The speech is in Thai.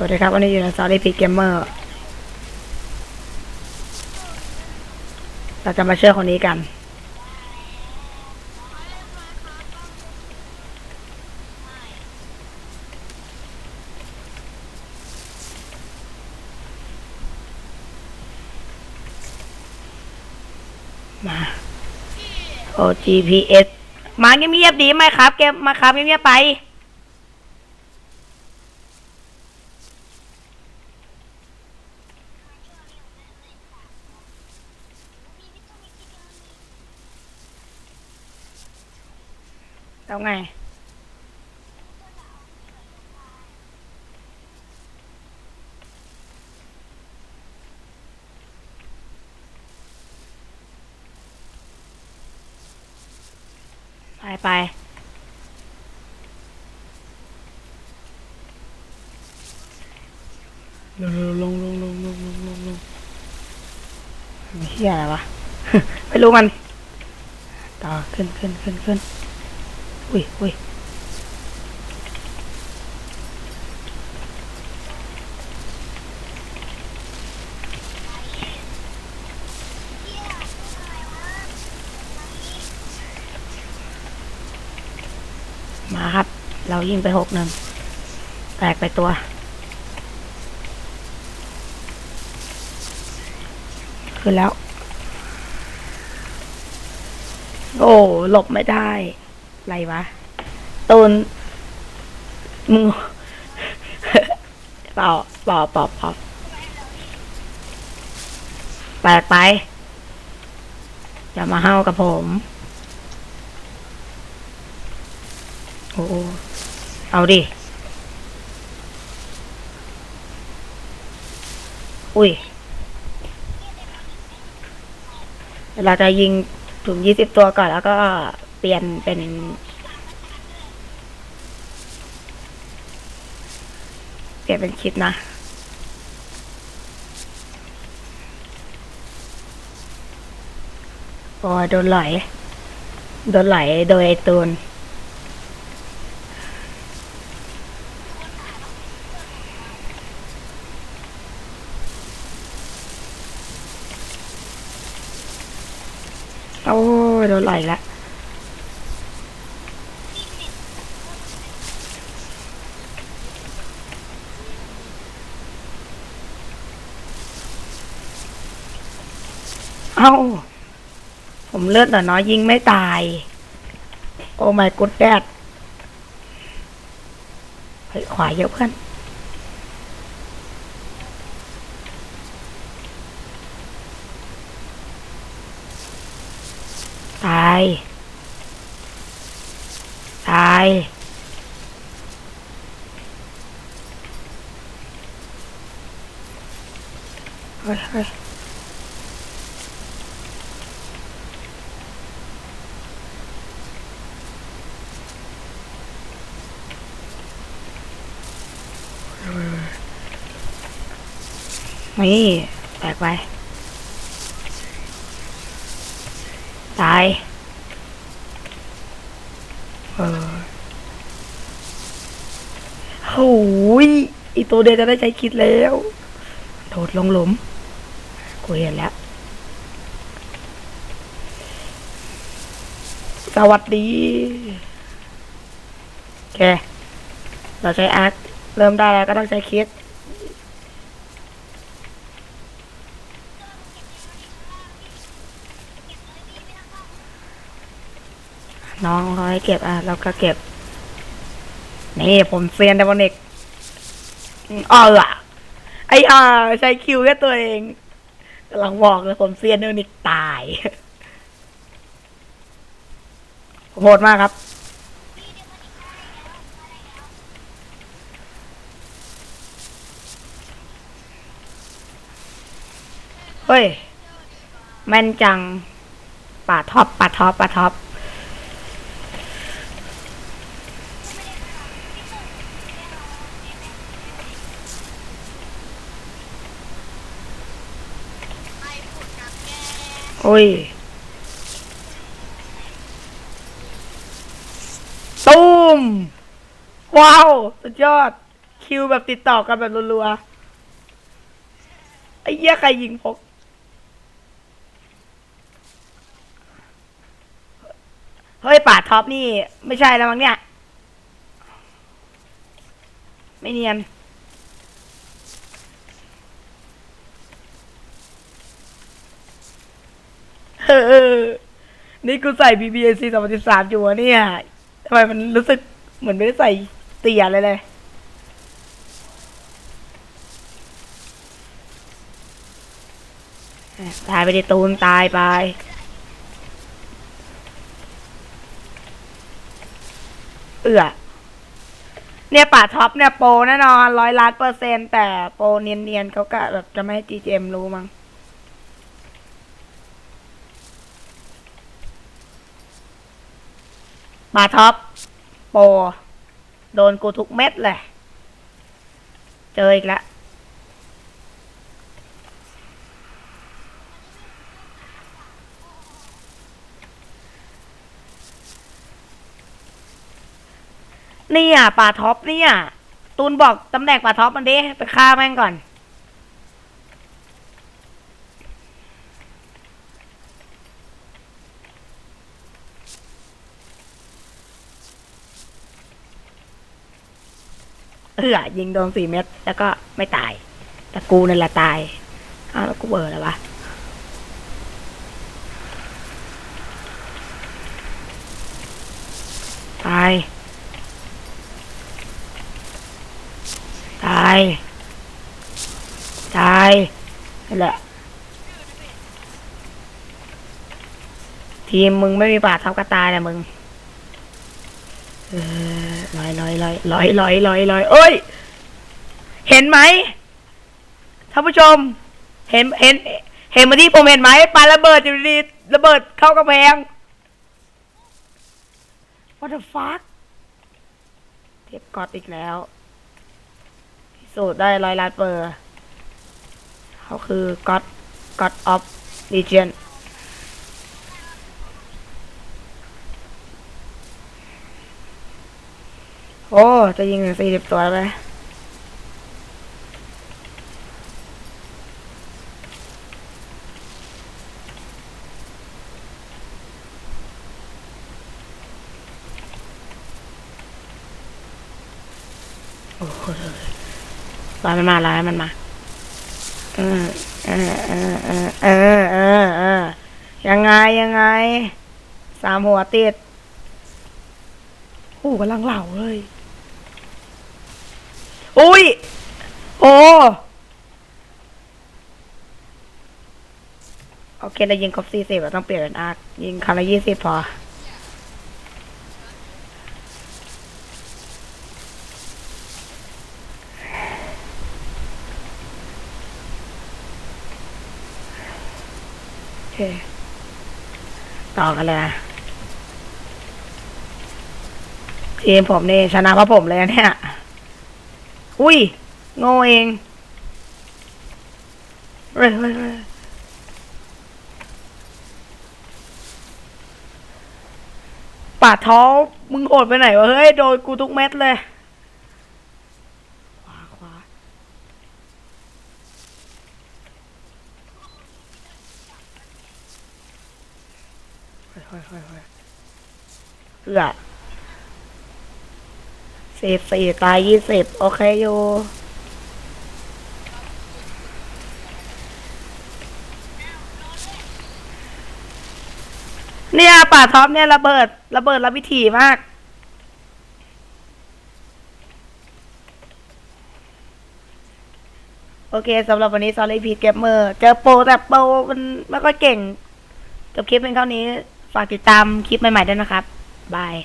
สวัสดีครับวันนี้อยู่ในซอรี่พีเกมเมอร์เราจะมาเชื่อคนนี้กัน มา OGPS มาเงียบๆดีไหมครับ เกมมาครับเงียบๆไป แล้วไง ไปไปลงลงลงลงลงลงลงลงมีเฮียอะไรวะ ไม่รู้มัน ต่อขึ้นขึ้นขึ้นขึ้น อุ้ยอุ้ยมาครับ เรายิงไปหกหนึ่ง แตกไปตัวขึ้นแล้ว โอ้ หลบไม่ได้ อะไรวะตูนมึงเปล่าเปล่าเปล่าเปล่าแปลกไป อย่ามาเห้ากับผม โอ้เอาดิ อุ้ย เราจะยิงถึงยี่สิบตัวก่อนแล้วก็ เปลี่ยนเป็นเปลี่ยนเป็นคิดนะโอ้โดนไหลโดนไหลโดยไอตูนโอ้โดนไหลละ เอ้า ผมเลือดหลือน้อยยิงไม่ตาย โอ้ my god dad เฮ้ยขวาเยอะเพื่อนตาย ตาย เฮ้ยเฮ้ย นี่แตกไป ตาย เออโอ้ยอีตัวเดียวจะได้ใจคิดแล้ว โดดลงหลุม กูเห็นแล้ว สวัสดีโอเคเราใช้อาร์ตเริ่มได้แล้วก็ต้องใช้คิด น้องเขาให้เก็บอะเราก็เก็บ นี่ผมเซียนเดมอนิกอ๋อล่ะไออาใช้คิวแค่ตัวเองกำลังบอกเลยผมเซียนเดมอนิกตายโหดมากครับ เฮ้ย แม่นจังป่าท็อปป่าท็อปป่าท็อป โอ้ยตูมว้าว สุดยอด คิวแบบติดต่อกันแบบรัวๆไอ้เหี้ยใครยิงพกเฮ้ยป่าท็อปนี่ ไม่ใช่แล้วมั้งเนี่ย ไม่เนียน ออนี่กูใส่ BBAC 2013อยู่วะเนี่ยทำไมมันรู้สึกเหมือนไม่ได้ใส่เตี่ยเลยเลยตายไปดิตูนตายไปเอือเนี่ยป่าท็อปเนี่ยโปรแน่นอนร้อยล้านเปอร์เซ็นต์แต่โปรเนียนๆเขากะแบบจะไม่ให้ GGM รู้มั้ง ป่าท็อปโปรโดนกูทุกเม็ดเลย เจออีกแล้วเนี่ยป่าท็อปเนี่ยตูนบอกตำแหน่งป่าท็อปมันดิ ไปฆ่าแม่งก่อน เออยิงโดนสี่เม็ดแล้วก็ไม่ตาย แต่กูนั่นแหละตายอ้าวแล้วกูเบอร์แล้ววะตาย ตาย ตายนั่นแหละ ทีมมึงไม่มีบาดเท่ากับตายนะมึง เออ ลอยลอยลอยลอยลอยลอยลอยเอ้ย เห็นไหมท่านผู้ชม เห็นเห็น เห็นมาที่ผมเห็นไหมปาระเบิดอยู่ดีระเบิดเข้ากระแพง What the fuck เทปกอดอีกแล้วพิสูจน์ได้ร้อยล้านเปอร์เขาคือ God God of Legion โอ้ จะยิงถึงสี่สิบตัวแล้วไหมโอ้โหรอมันมารอมันมาเออเออเออเออเออเออเออยังไงยังไง สามหัวติดโอ้กำลังเหล่าเลย อุ้ย โอ้โอเคเรายิงครบสี่สิบเราต้องเปลี่ยนเป็นอาร์คยิงคารั้งละยี่สิบพอโอเคต่อกันเลยนะทีมผมนี่ชนะเพราะผมเลยนะเนี่ย อุ้ย โง่เองเฮ้ยเฮ้ยเฮ้ยปาท้องมึงโอดไปไหนวะ เฮ้ย โดนกูทุกเม็ดเลยขวาขวาเฮ้ยเฮ้ยเฮ้ยเฮ้ยเอือสิบสี่ตายยี่สิบโอเคอยู่ เนี่ยป่าท็อปเนี่ยระเบิด ระเบิดระวิถีมาก โอเคสำหรับวันนี้ Sorry p ี t Gamer เจอโปรแต่โปรมันไม่ค่อยเก่ง จบคลิปเป็นเท่านี้ ฝากติดตามคลิปใหม่ๆด้วยนะครับ บาย